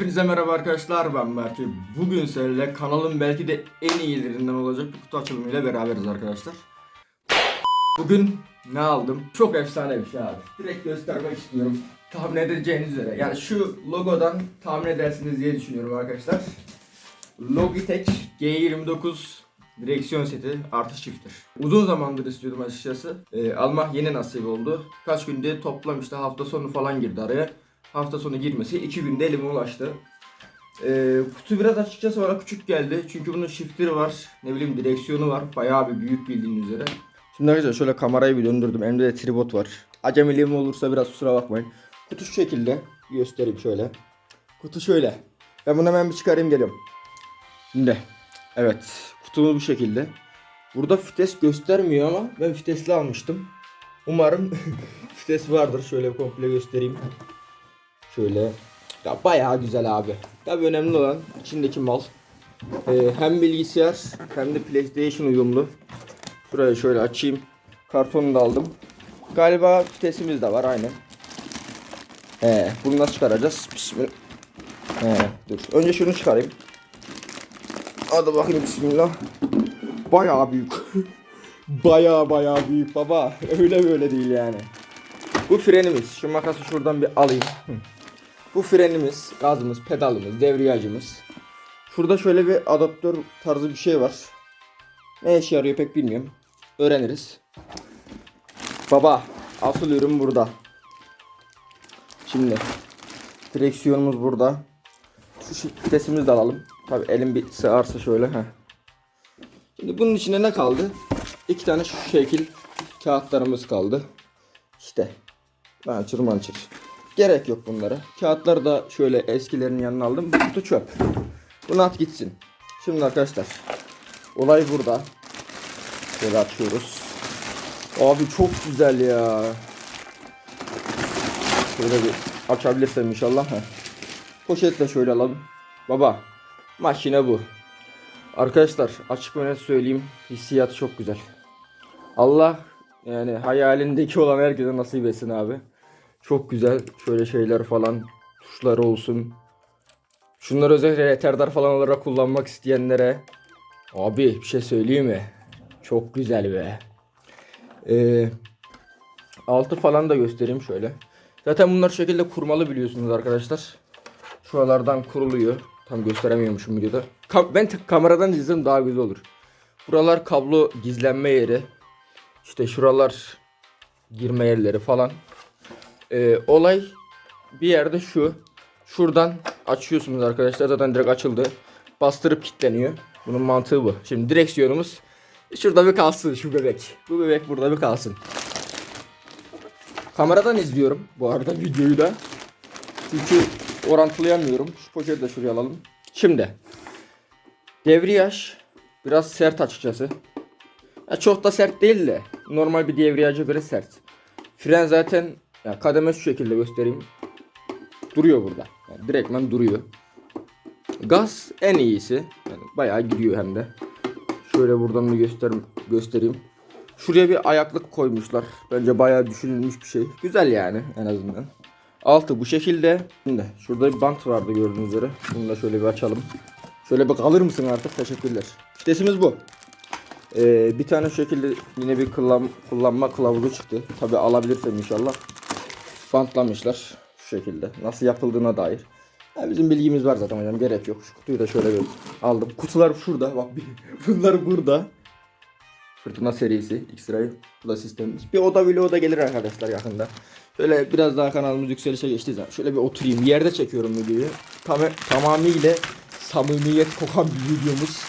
Hepinize merhaba arkadaşlar ben Berke. Bugün sizlerle kanalın belki de en iyilerinden olacak bir kutu açılımıyla beraberiz arkadaşlar. Bugün ne aldım? Çok efsane bir şey abi. Direkt göstermek istiyorum. Tahmin edeceğiniz üzere. Yani şu logodan tahmin edersiniz diye düşünüyorum arkadaşlar. Logitech G29 direksiyon seti artı shifter. Uzun zamandır istiyordum açıkçası. Ee, almak yeni nasip oldu. Kaç günde toplam işte hafta sonu falan girdi araya. Hafta sonu girmesi 2 günde elime ulaştı. Ee, kutu biraz açıkçası bana küçük geldi. Çünkü bunun shifter'ı var. Ne bileyim direksiyonu var. Bayağı bir büyük bildiğiniz üzere. Şimdi arkadaşlar şöyle kamerayı bir döndürdüm. Elimde de tripod var. Acemiliğim olursa biraz kusura bakmayın. Kutu şu şekilde. Göstereyim şöyle. Kutu şöyle. Ben bunu hemen bir çıkarayım geliyorum. Şimdi. Evet. Kutumuz bu şekilde. Burada fites göstermiyor ama ben fitesli almıştım. Umarım fites vardır. Şöyle komple göstereyim. Şöyle. Ya bayağı güzel abi. Tabii önemli olan içindeki mal. Ee, hem bilgisayar hem de PlayStation uyumlu. Şurayı şöyle açayım. Kartonunu da aldım. Galiba vitesimiz de var aynı. Ee, bunu nasıl çıkaracağız? Bismillah. Ee, dur. Önce şunu çıkarayım. Hadi bakayım bismillah. Bayağı büyük. bayağı bayağı büyük baba. Öyle böyle değil yani. Bu frenimiz. Şu makası şuradan bir alayım. Bu frenimiz, gazımız, pedalımız, devriyacımız. Şurada şöyle bir adaptör tarzı bir şey var. Ne işe yarıyor pek bilmiyorum. Öğreniriz. Baba, asıl ürün burada. Şimdi direksiyonumuz burada. Şu vitesimizi de alalım. Tabi elim bir sığarsa şöyle. Heh. Şimdi bunun içinde ne kaldı? İki tane şu şekil kağıtlarımız kaldı. İşte. Mançır mançır. Gerek yok bunlara. Kağıtları da şöyle eskilerin yanına aldım. Bu kutu çöp. Bunu at gitsin. Şimdi arkadaşlar. Olay burada. Şöyle açıyoruz. Abi çok güzel ya. Şöyle bir açabilirsem inşallah. Heh. Poşetle şöyle alalım. Baba. Makine bu. Arkadaşlar açık ve söyleyeyim. Hissiyatı çok güzel. Allah yani hayalindeki olan herkese nasip etsin abi. Çok güzel şöyle şeyler falan tuşları olsun. Şunları özellikle retardar falan olarak kullanmak isteyenlere abi bir şey söyleyeyim mi? Çok güzel be. Ee, altı falan da göstereyim şöyle. Zaten bunlar şekilde kurmalı biliyorsunuz arkadaşlar. Şuralardan kuruluyor. Tam gösteremiyormuşum videoda. Kam- ben kameradan izledim daha güzel olur. Buralar kablo gizlenme yeri. İşte şuralar girme yerleri falan. Ee, olay bir yerde şu. Şuradan açıyorsunuz arkadaşlar. Zaten direkt açıldı. Bastırıp kilitleniyor. Bunun mantığı bu. Şimdi direksiyonumuz şurada bir kalsın şu bebek. Bu bebek burada bir kalsın. Kameradan izliyorum bu arada videoyu da. Çünkü orantılayamıyorum. Şu poşeti de şuraya alalım. Şimdi devriyaj biraz sert açıkçası. Ya çok da sert değil de normal bir devriyaja göre sert. Fren zaten ya kademe şu şekilde göstereyim. Duruyor burada. Yani direktmen duruyor. Gaz en iyisi. Yani bayağı gidiyor hem de. Şöyle buradan bir göster göstereyim. Şuraya bir ayaklık koymuşlar. Bence bayağı düşünülmüş bir şey. Güzel yani en azından. Altı bu şekilde. Şimdi şurada bir bant vardı gördüğünüz üzere. Bunu da şöyle bir açalım. Şöyle bir kalır mısın artık? Teşekkürler. Vitesimiz bu. Ee, bir tane şekilde yine bir kullan, kullanma kılavuzu çıktı. Tabi alabilirsem inşallah. Bantlamışlar şu şekilde. Nasıl yapıldığına dair. Ha, bizim bilgimiz var zaten hocam gerek yok. Şu kutuyu da şöyle bir aldım. Kutular şurada bak bunlar burada. Fırtına serisi X-Ray. Bu da sistemimiz. Bir oda vlogu da gelir arkadaşlar yakında. Şöyle biraz daha kanalımız yükselişe geçtiği zaman şöyle bir oturayım. Yerde çekiyorum videoyu. Tam, tamamıyla samimiyet kokan bir videomuz.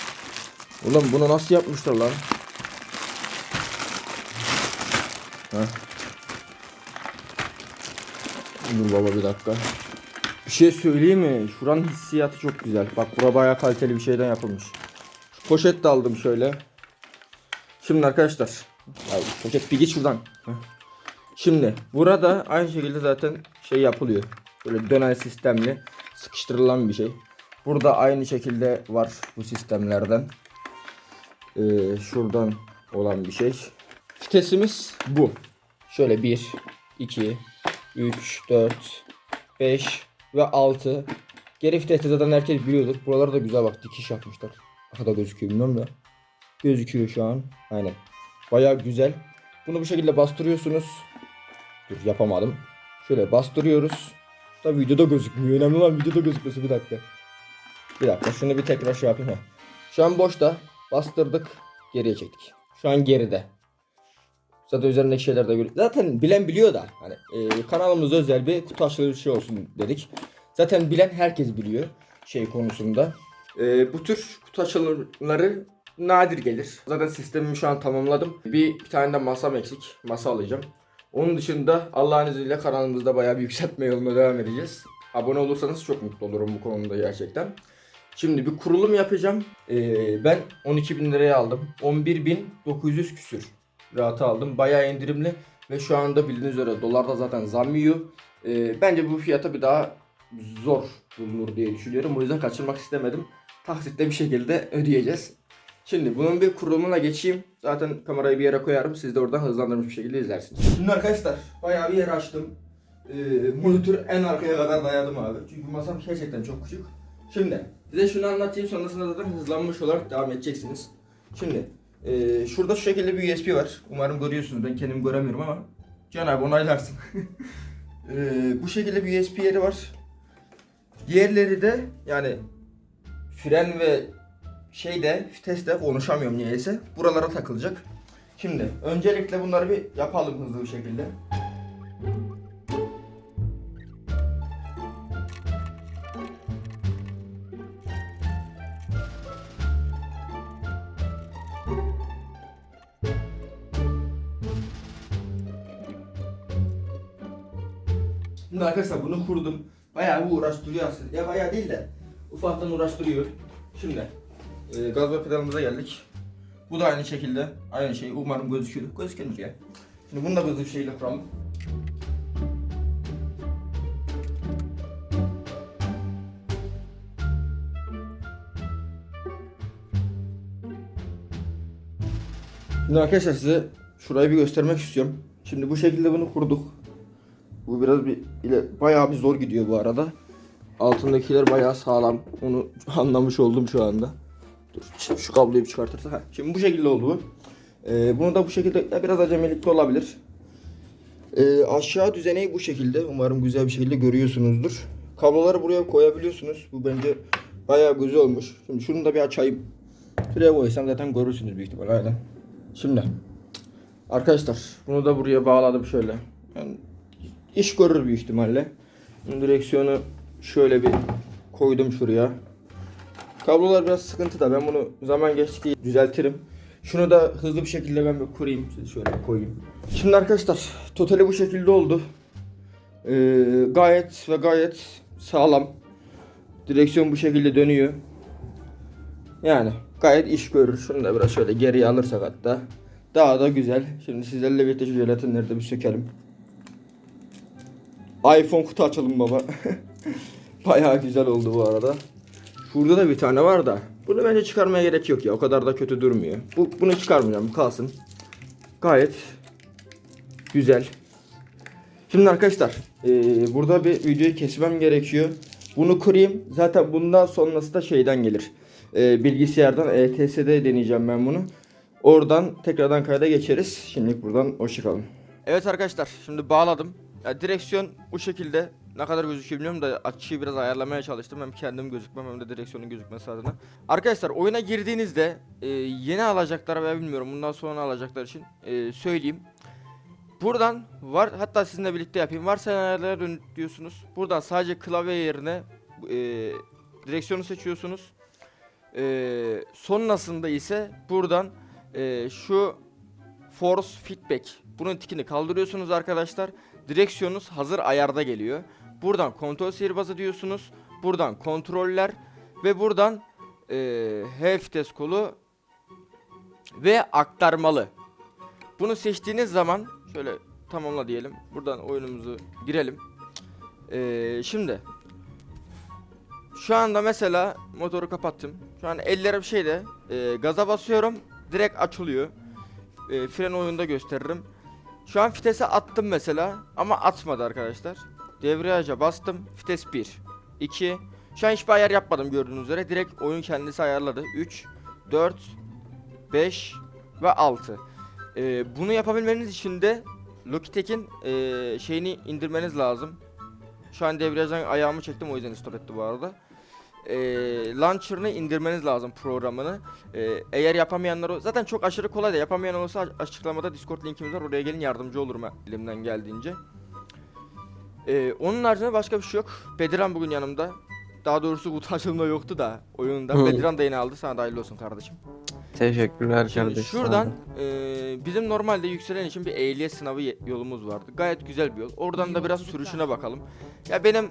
Ulan bunu nasıl yapmışlar lan? Heh. Dur baba bir dakika. Bir şey söyleyeyim mi? Şuranın hissiyatı çok güzel. Bak bura bayağı kaliteli bir şeyden yapılmış. Şu poşet de aldım şöyle. Şimdi arkadaşlar. Ya poşet bir git şuradan. Şimdi burada aynı şekilde zaten şey yapılıyor. Böyle dönen sistemli sıkıştırılan bir şey. Burada aynı şekilde var bu sistemlerden. Ee, şuradan olan bir şey. Vitesimiz bu. Şöyle 1, 2, 3, 4, 5 ve 6. Geri viteste zaten herkes biliyordur. Buralara da güzel bak dikiş yapmışlar. Arkada gözüküyor bilmiyorum da. Gözüküyor şu an. Aynen. Baya güzel. Bunu bu şekilde bastırıyorsunuz. Dur yapamadım. Şöyle bastırıyoruz. Tabi videoda gözükmüyor. Önemli olan videoda gözükmesi bir dakika. Bir dakika şunu bir tekrar şey yapayım. Şu an boşta. Bastırdık. Geriye çektik. Şu an geride. Zaten üzerindeki şeyler de görüyor. Zaten bilen biliyor da. Hani e, kanalımızda özel bir kutu açılır şey olsun dedik. Zaten bilen herkes biliyor şey konusunda. E, bu tür kutu açılımları nadir gelir. Zaten sistemimi şu an tamamladım. Bir, bir tane de masam eksik. Masa alacağım. Onun dışında Allah'ın izniyle kanalımızda bayağı bir yükseltme yoluna devam edeceğiz. Abone olursanız çok mutlu olurum bu konuda gerçekten. Şimdi bir kurulum yapacağım. Ee, ben 12 bin liraya aldım. 11.900 küsür rahatı aldım. Bayağı indirimli ve şu anda bildiğiniz üzere dolarda zaten zam yiyor. Ee, bence bu fiyata bir daha zor bulunur diye düşünüyorum. O yüzden kaçırmak istemedim. Taksitle bir şekilde ödeyeceğiz. Şimdi bunun bir kurulumuna geçeyim. Zaten kamerayı bir yere koyarım. Siz de oradan hızlandırmış bir şekilde izlersiniz. Şimdi arkadaşlar bayağı bir yer açtım. Ee, monitör en arkaya kadar dayadım abi. Çünkü masam gerçekten çok küçük. Şimdi size şunu anlatayım sonrasında zaten hızlanmış olarak devam edeceksiniz. Şimdi e, şurada şu şekilde bir USB var. Umarım görüyorsunuz. Ben kendim göremiyorum ama Can abi onaylarsın. e, bu şekilde bir USB yeri var. Diğerleri de yani fren ve şeyde viteste konuşamıyorum niyeyse. Buralara takılacak. Şimdi öncelikle bunları bir yapalım hızlı bir şekilde. Şimdi arkadaşlar bunu kurdum. Bayağı bir uğraştırıyor aslında. Ya bayağı değil de ufaktan uğraştırıyor. Şimdi e, gaz ve pedalımıza geldik. Bu da aynı şekilde aynı şey. Umarım gözüküyor. Gözükür ya. Şimdi bunu da bir şeyle kuralım. Şimdi arkadaşlar size şurayı bir göstermek istiyorum. Şimdi bu şekilde bunu kurduk. Bu biraz bir ile bayağı bir zor gidiyor bu arada. Altındakiler bayağı sağlam. Onu anlamış oldum şu anda. Dur şu- kabloyu bir çıkartırsak. Heh, Şimdi bu şekilde oldu. Ee, bunu da bu şekilde ya biraz acemilikte olabilir. Ee, aşağı düzeneyi bu şekilde. Umarım güzel bir şekilde görüyorsunuzdur. Kabloları buraya koyabiliyorsunuz. Bu bence bayağı güzel olmuş. Şimdi şunu da bir açayım. Şuraya koysam zaten görürsünüz büyük ihtimalle. Aynen. Şimdi arkadaşlar bunu da buraya bağladım şöyle. Yani iş görür büyük ihtimalle. Direksiyonu şöyle bir koydum şuraya. Kablolar biraz sıkıntı da ben bunu zaman geçtikçe düzeltirim. Şunu da hızlı bir şekilde ben bir kurayım. Şöyle koyayım. Şimdi arkadaşlar totali bu şekilde oldu. Ee, gayet ve gayet sağlam. Direksiyon bu şekilde dönüyor. Yani gayet iş görür. Şunu da biraz şöyle geriye alırsak hatta. Daha da güzel. Şimdi sizlerle birlikte şu jelatinleri de bir sökelim. iPhone kutu açalım baba. Bayağı güzel oldu bu arada. Şurada da bir tane var da. Bunu bence çıkarmaya gerek yok ya. O kadar da kötü durmuyor. Bu, bunu çıkarmayacağım. Kalsın. Gayet güzel. Şimdi arkadaşlar eee, burada bir videoyu kesmem gerekiyor. Bunu kurayım. Zaten bundan sonrası da şeyden gelir. Eee, bilgisayardan ETS'de deneyeceğim ben bunu. Oradan tekrardan kayda geçeriz. Şimdilik buradan hoşçakalın. Evet arkadaşlar şimdi bağladım. Ya direksiyon bu şekilde ne kadar gözüküyor bilmiyorum da açıyı biraz ayarlamaya çalıştım. Hem kendim gözükmem hem de direksiyonun gözükmesi adına. Arkadaşlar oyuna girdiğinizde e, yeni alacaklar veya bilmiyorum bundan sonra alacaklar için e, söyleyeyim. Buradan var hatta sizinle birlikte yapayım. Varsa ayarlara dön diyorsunuz. Buradan sadece klavye yerine e, direksiyonu seçiyorsunuz. E, sonrasında ise buradan e, şu force feedback bunun tikini kaldırıyorsunuz arkadaşlar. Direksiyonunuz hazır ayarda geliyor. Buradan kontrol sihirbazı diyorsunuz. Buradan kontroller ve buradan e, H vites kolu ve aktarmalı. Bunu seçtiğiniz zaman şöyle tamamla diyelim. Buradan oyunumuzu girelim. E, şimdi şu anda mesela motoru kapattım. Şu an ellerim şeyde e, gaza basıyorum direkt açılıyor. E, fren oyunda gösteririm. Şu an vitese attım mesela ama atmadı arkadaşlar. Debriyaja bastım. Vites 1, 2, Şu an hiçbir ayar yapmadım gördüğünüz üzere. Direkt oyun kendisi ayarladı. 3, 4, 5 ve 6. Ee, bunu yapabilmeniz için de Logitech'in ee, şeyini indirmeniz lazım. Şu an debriyajdan ayağımı çektim o yüzden stop etti bu arada. Ee, launcher'ını indirmeniz lazım programını. Ee, eğer yapamayanlar zaten çok aşırı kolay da yapamayan olursa açıklamada Discord linkimiz var. Oraya gelin yardımcı olurum elimden geldiğince. Ee, onun haricinde başka bir şey yok. Bediran bugün yanımda. Daha doğrusu kutu açılımda yoktu da oyunda. Hı. Bediran da yeni aldı. Sana da hayırlı olsun kardeşim. Teşekkürler Şimdi kardeşim. şuradan e, bizim normalde yükselen için bir ehliyet sınavı ye- yolumuz vardı. Gayet güzel bir yol. Oradan da biraz sürüşüne bakalım. Ya benim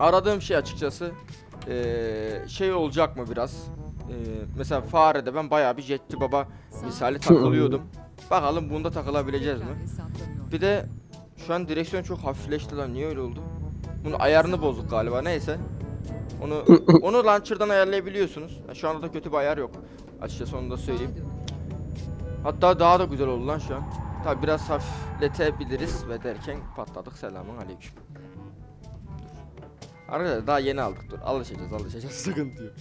aradığım şey açıkçası e, şey olacak mı biraz? E, mesela farede ben bayağı bir Jetty Baba misali takılıyordum. Bakalım bunda takılabileceğiz mi? Bir de şu an direksiyon çok hafifleşti lan niye öyle oldu? Bunun ayarını bozduk galiba neyse. Onu onu launcher'dan ayarlayabiliyorsunuz. Ya Şu anda da kötü bir ayar yok. Açıkçası onu da söyleyeyim. Hatta daha da güzel oldu lan şu an. Tabi biraz hafifletebiliriz ve derken patladık selamun aleyküm. Arkadaşlar daha yeni aldık dur alışacağız alışacağız sıkıntı yok.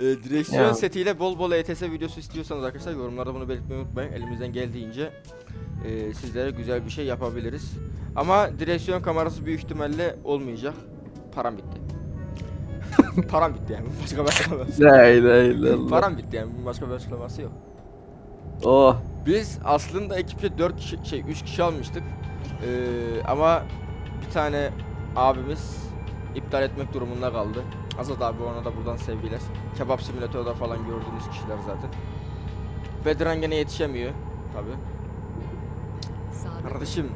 Ee, direksiyon Ya. setiyle bol bol ETS videosu istiyorsanız arkadaşlar yorumlarda bunu belirtmeyi unutmayın. Elimizden geldiğince e, sizlere güzel bir şey yapabiliriz. Ama direksiyon kamerası büyük ihtimalle olmayacak. Param bitti. Param bitti yani başka bir açıklaması. La ilahe illallah. Param bitti yani başka bir açıklaması yok. Oh. Biz aslında ekipçe 4 kişi şey 3 kişi almıştık. Ee, ama bir tane abimiz iptal etmek durumunda kaldı. Azat abi ona da buradan sevgiler. Kebap simülatörde falan gördüğünüz kişiler zaten. Bedran gene yetişemiyor tabi. Kardeşim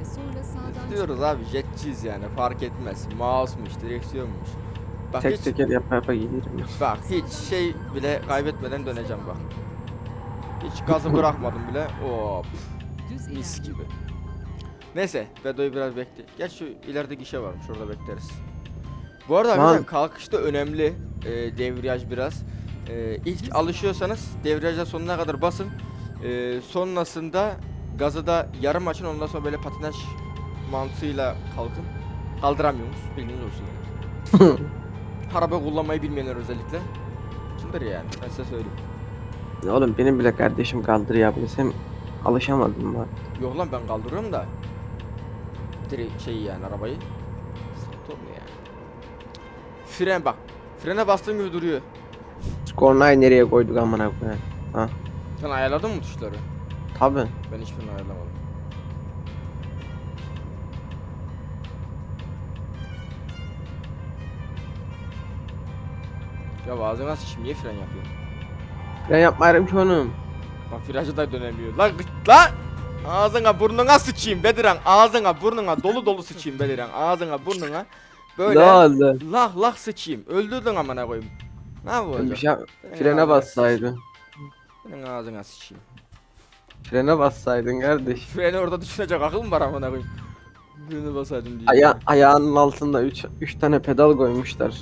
ve sonra sağdan diyoruz abi jetçiyiz yani fark etmez. Mouse'muş, direksiyonmuş. Bak Tek hiç, teker yapa yapa giderim. bak hiç şey bile kaybetmeden döneceğim bak. Hiç gazı bırakmadım bile. Hop. düz Mis gibi. Neyse Bedo'yu biraz bekle. Gel şu ileride gişe varmış orada bekleriz. Bu arada Lan. arkadaşlar kalkışta önemli e, devriyaj biraz. E, ilk alışıyorsanız debriyaja sonuna kadar basın. E, sonrasında gazı da yarım açın ondan sonra böyle patinaj mantığıyla kalkın. Kaldıramıyorsunuz bilginiz olsun yani. Araba kullanmayı bilmeyenler özellikle. Çıldır yani ben size söyleyeyim. Oğlum benim bile kardeşim kaldırabilsem alışamadım ben. Yok lan ben kaldırıyorum da. Direkt şeyi yani arabayı. Sıkıntı olmuyor. Fren bak. Frene bastığım gibi duruyor. Kornayı nereye koyduk amına koyayım. Sen ayarladın mı tuşları? Tabi. Ben hiçbirini ayarlamadım. Ya ağzına sıçayım niye fren yapıyorsun? Ben yapmayarım ki oğlum. Bak virajı da dönemiyor. Lan lan! Ağzına burnuna sıçayım Bediran. Ağzına burnuna dolu dolu sıçayım Bediran. Ağzına burnuna. Böyle Ne oldu? lah lah sıçayım. Öldürdün amına koyayım. Ne yapacağım? bir şey Senin frene ağzına bassaydın. sıçayım. Senin ağzına sıçayım. Frene bassaydın kardeş. Freni orada düşünecek akıl mı var amına koyayım? Freni basaydım diye. Aya ayağının altında 3 3 tane pedal koymuşlar.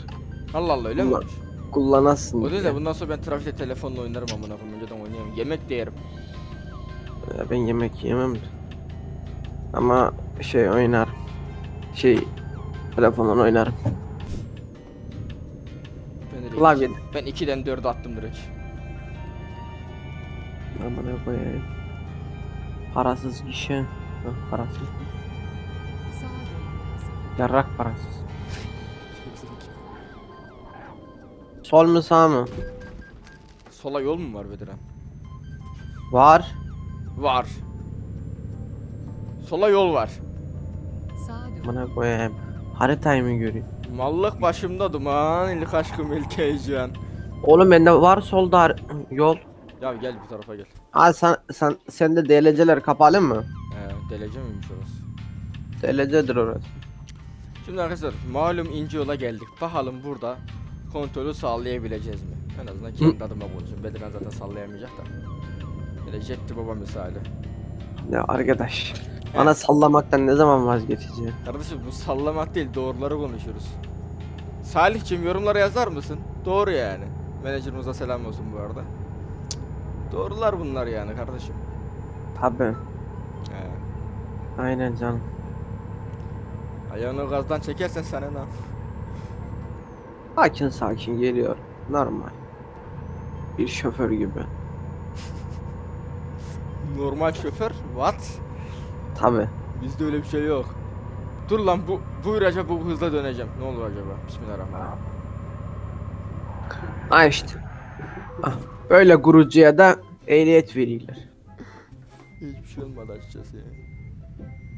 Allah Allah öyle mi olmuş? Kullanasın. O değil diye. de bundan sonra ben trafikte telefonla oynarım amına koyayım. Önceden oynayamam. Yemek de yerim. Ya ben yemek yemem. de. Ama şey oynarım. Şey telefondan oynarım. Ben, direkt Klavye. iki- ben 2'den 4'e attım direkt. Amına koyayım. Parasız gişe. Yok, Parasız. Yarrak parasız. Sol mu sağ mı? Sola yol mu var Bediran? Var. Var. Sola yol var. Amına koyayım. Haritayı mı göreyim? Mallık başımda duman, ilk aşkım ilk heyecan. Oğlum bende var solda yol. Ya gel bu tarafa gel. Ha sen sen sende DLC'ler kapalı mı? Ee, delece miymiş orası? DLC'dir orası. Şimdi arkadaşlar malum ince yola geldik. Bakalım burada kontrolü sağlayabileceğiz mi? En azından kendi adıma konuşayım. Bediran zaten sallayamayacak da. Böyle jetti baba misali. Ya arkadaş. Bana sallamaktan ne zaman vazgeçeceğim? Kardeşim bu sallamak değil doğruları konuşuyoruz. Salihçim yorumlara yazar mısın? Doğru yani. Menajerimize selam olsun bu arada. Cık, Doğrular bunlar yani kardeşim. Tabi. He. Aynen canım. Ayağını gazdan çekersen sana ne? Sakin sakin geliyor. Normal. Bir şoför gibi. Normal şoför? What? Tabi. Bizde öyle bir şey yok. Dur lan bu buyur acaba bu hızla döneceğim. Ne olur acaba? Bismillahirrahmanirrahim. Ha işte. Böyle gurucuya da ehliyet verirler. Hiçbir şey olmadı açıkçası ya.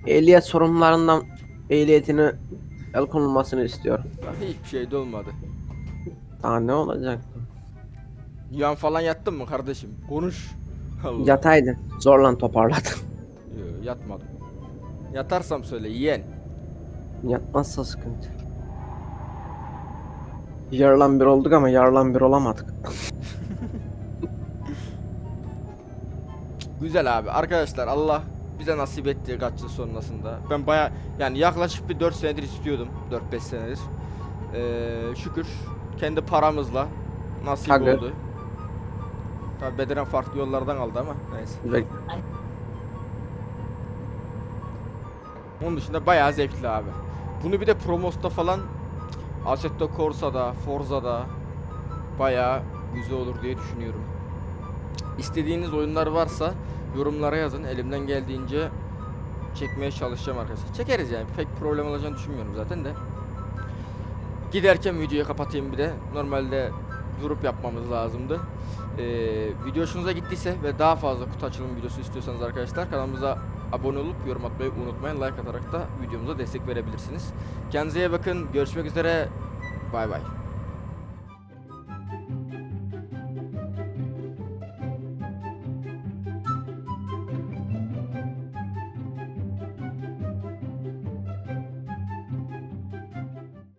Ehliyet sorumlularından ehliyetini el konulmasını istiyor. Bak hiçbir şey de olmadı. Daha ne olacak? Yan falan yattın mı kardeşim? Konuş. Allah. Yataydın. Zorla toparladın. Yo, yatmadım. Yatarsam söyle yeğen. Yatmazsa sıkıntı. Yarılan bir olduk ama yarılan bir olamadık. Güzel abi. Arkadaşlar Allah bize nasip etti kaç yıl sonrasında. Ben baya yani yaklaşık bir 4 senedir istiyordum. 4-5 senedir. Ee, şükür kendi paramızla nasip Tabii. oldu. Tabi bedenen farklı yollardan aldı ama neyse. Ve Onun dışında bayağı zevkli abi. Bunu bir de Promos'ta falan Assetto Corsa'da, Forza'da bayağı güzel olur diye düşünüyorum. İstediğiniz oyunlar varsa yorumlara yazın. Elimden geldiğince çekmeye çalışacağım arkadaşlar. Çekeriz yani. Pek problem olacağını düşünmüyorum zaten de. Giderken videoyu kapatayım bir de. Normalde durup yapmamız lazımdı. Ee, video hoşunuza gittiyse ve daha fazla kutu açılım videosu istiyorsanız arkadaşlar kanalımıza abone olup yorum atmayı unutmayın. Like atarak da videomuza destek verebilirsiniz. Kendinize iyi bakın. Görüşmek üzere. Bay bay.